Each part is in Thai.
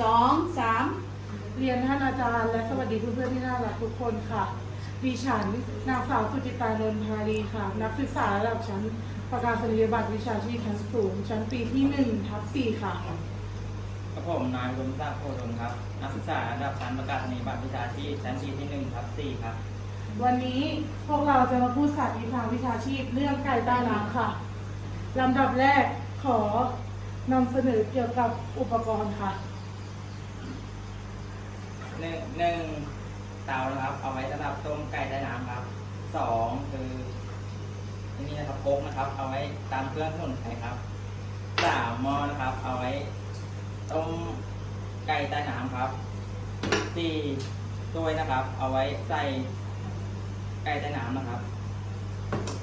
สองสามเรียนท่านอาจารย์และสวัสดีเพื่อนๆที่น่ารักทุกคนค่ะ ดิฉันนางสาวสุจิตานนทารีค่ะ นักศึกษาระดับชั้นประกาศนียบัตรวิชาชีพชั้นสูง ชั้นปีที่หนึ่งทับสี่ค่ะ กับผมนายรมศักดิ์โพดมครับ นักศึกษาระดับชั้นประกาศนียบัตรวิชาชีพชั้นปีที่หนึ่งทับสี่ครับ วันนี้พวกเราจะมาพูดสาธิตทางวิชาชีพเรื่องไก่ใต้น้ำค่ะลำดับแรกขอนำเสนอเกี่ยวกับอุปกรณ์ค่ะ หนึ่งหนึ่งเตานะครับ เอาไว้สำหรับต้มไก่ใต้น้ำครับสองคืออันนี้นะครับโคกนะครับ เอาไว้ตามเครื่องสมุนไพรครับสามหม้อนะครับ เอาไว้ต้มไก่ใต้น้ำครับสี่ถ้วยนะครับ เอาไว้ใส่ไก่ใต้น้ำนะครับ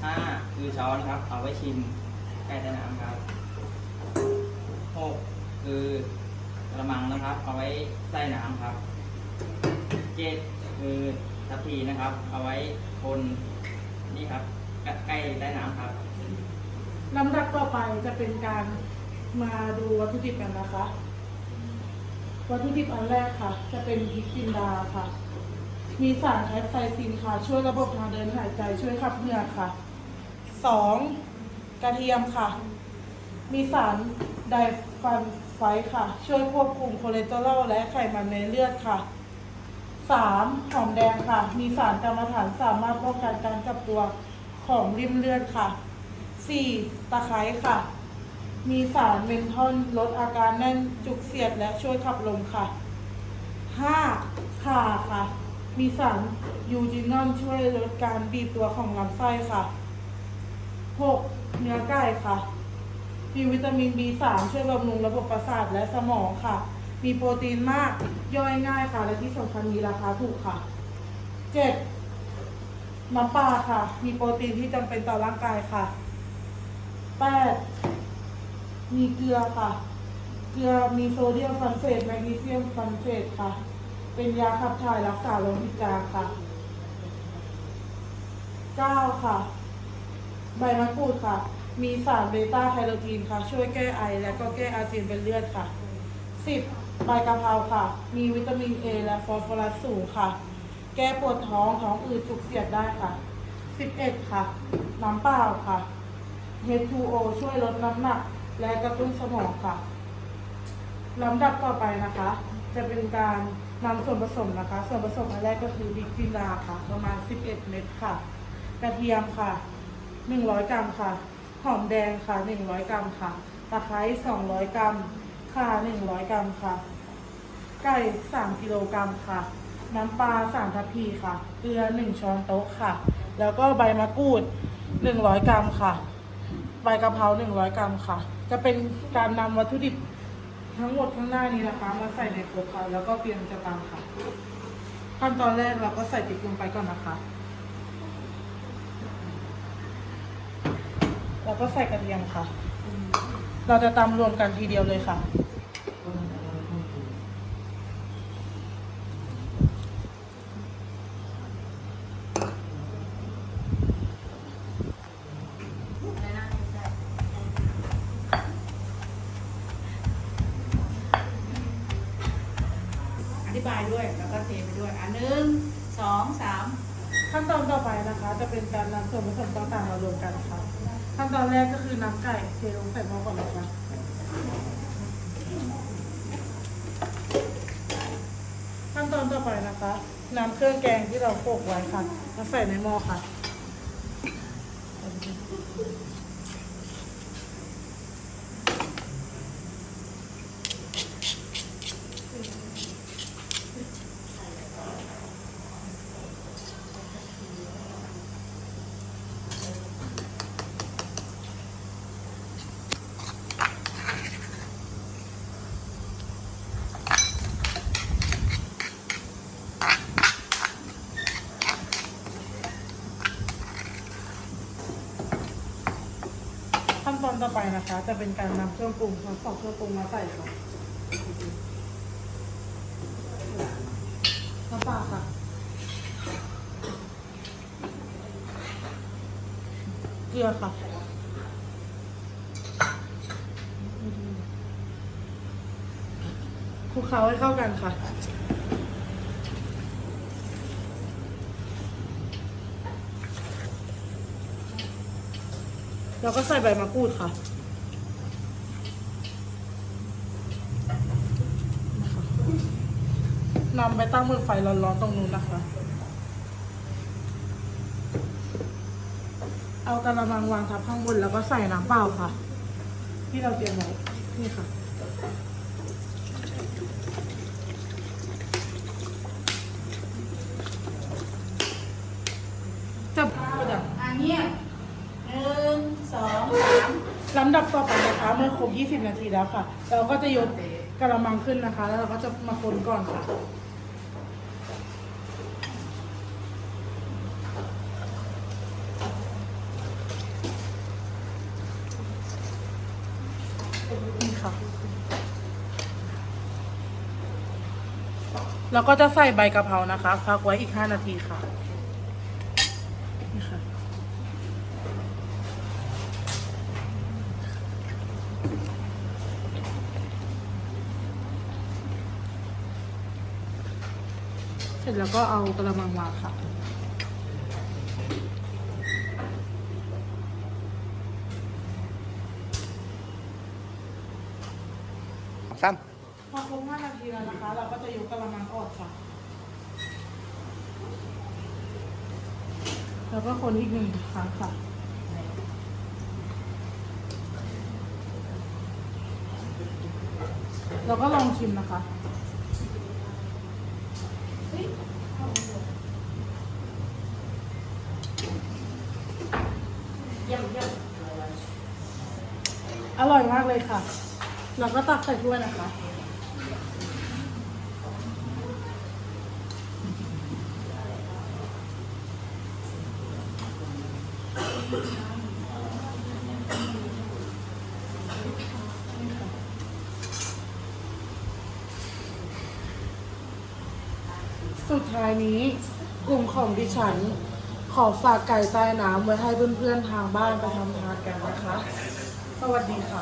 ห้าคือช้อนครับ เอาไว้ชิมไก่ใต้น้ำครับหกคือกระมังนะครับ เอาไว้ใส่น้ำครับ เจ็ดคือทัพพีนะครับ เอาไว้คนนี่ครับใกล้ใต้น้ำครับลำดับต่อไปจะเป็นการมาดูวัตถุดิบกันนะคะ วัตถุดิบอันแรกค่ะ จะเป็นพริกจินดาค่ะ มีสารแคปไซซินค่ะ ช่วยระบบทางเดินหายใจช่วยขับเหงื่อค่ะสองกระเทียมค่ะ มีสารไดฟันไฟค่ะ ช่วยควบคุมคอเลสเตอรอลและไขมันในเลือดค่ะ สามหอมแดงค่ะ มีสารกรรมฐานสามารถป้องกันการจับตัวของริมเลือดค่ะสี่ตะไคร้ค่ะ มีสารเมนทอลลดอาการแน่นจุกเสียดและช่วยขับลมค่ะห้าข่าค่ะ มีสารยูจินอลช่วยลดการบีบตัวของลำไส้ค่ะหกเนื้อไก่ค่ะ มีวิตามิน B3 ช่วยบำรุงระบบประสาทและสมองค่ะ มีโปรตีนมาก ย่อยง่ายค่ะ และที่สำคัญมีราคาถูกค่ะ เจ็ดน้ำปลาค่ะ มีโปรตีนที่จำเป็นต่อร่างกายค่ะแปดมีเกลือค่ะ เกลือมีโซเดียมฟันเฟตแมกนีเซียมฟันเฟตค่ะ เป็นยาขับถ่ายรักษาโรคพิจารค่ะเก้าค่ะ ใบมะกรูดค่ะ มีสารเบต้าไคโรทีนค่ะ ช่วยแก้ไอ และก็แก้อาเจียนเป็นเลือดค่ะสิบ ใบกะเพราค่ะ มีวิตามินเอและฟอสฟอรัสสูงค่ะ แก้ปวดท้องท้องอืดจุกเสียดได้ค่ะสิบเอ็ดค่ะ น้ำเปล่าค่ะ H2O ช่วยลดน้ำหนัก และกระตุ้นสมองค่ะลำดับต่อไปนะคะ จะเป็นการนำส่วนผสมนะคะ ส่วนผสมอันแรกก็คือพริกจินดาค่ะ ประมาณ 11 เม็ดค่ะ กระเทียมค่ะ 100 กรัมค่ะ หอมแดงค่ะ 100 กรัมค่ะ ตะไคร้200 กรัม ข่า100 กรัมค่ะ ไก่3กิโลกรัมค่ะ น้ำปลา3ทัพพีค่ะ เกลือ1ช้อนโต๊ะค่ะ แล้วก็ใบมะกรูด100กรัมค่ะ ใบกะเพรา100กรัมค่ะ จะเป็นการนำวัตถุดิบทั้งหมดข้างหน้านี้นะคะ มาใส่ในโครกค่ะ แล้วก็เตรียมจะตำค่ะ ขั้นตอนแรกเราก็ใส่พริกลงไปก่อนนะคะแล้วก็ใส่กระเทียมค่ะ เราจะตำรวมกันทีเดียวเลยค่ะ อะไรนะใช่ อธิ บายด้วยแล้วก็เทไปด้วยอันหนึ่งสองสามขั้นตอนต่อไปนะคะ จะเป็นการนำส่วนผสมต่างๆมารวมกันค่ะขั้นตอนแรกก็คือน้ำไก่เทลงใส่หม้อก่อนนะคะขั้นตอนต่อไปนะคะน้ำเครื่องแกงที่เราโขลกไว้ค่ะมาใส่ในหม้อค่ะ ขั้นตอนต่อไปนะคะ จะเป็นการนำเครื่องปรุงทั้งสองเครื่องปรุงมาใส่ค่ะน้ำปลาค่ะเกลือค่ะคลุกเคล้าให้เข้ากันค่ะ แล้วก็ใส่ใบมะกรูดค่ะนำไปตั้งบนไฟร้อนๆตรงนู้นนะคะ เอากระมังวางทับข้างบนแล้วก็ใส่น้ำเปล่าค่ะ ที่เราเตรียมไว้นี่ค่ะ จับประดับ อะเงียบหนึ่งสองสาม ลำ ดับต่อไปนะคะเมื่อครบ 20 นาทีแล้วค่ะ เราก็จะยกกระมังขึ้นนะคะ แล้วเราก็จะมาคนก่อนค่ะนี่ค่ะแล้วก็จะใส่ใบกะเพรานะคะพักไว้อีก 5 นาทีค่ะนี่ค่ะ เสร็จแล้วก็เอากระมังวางค่ะ ซ้พอครบ5นาทีแล้วนะคะ เราก็จะยกกระมังออกค่ะ แล้วก็คนอีกหนึ่งครั้งค่ะ เราก็ลองชิมนะคะ อร่อยมากเลยค่ะ เราก็ตักใส่ถ้วยนะคะ สุดท้ายนี้ กลุ่มของดิฉัน ขอฝากไก่ใต้น้ำไว้ให้เพื่อนๆทางบ้านไปทำทานกันนะคะ สวัสดีค่ะ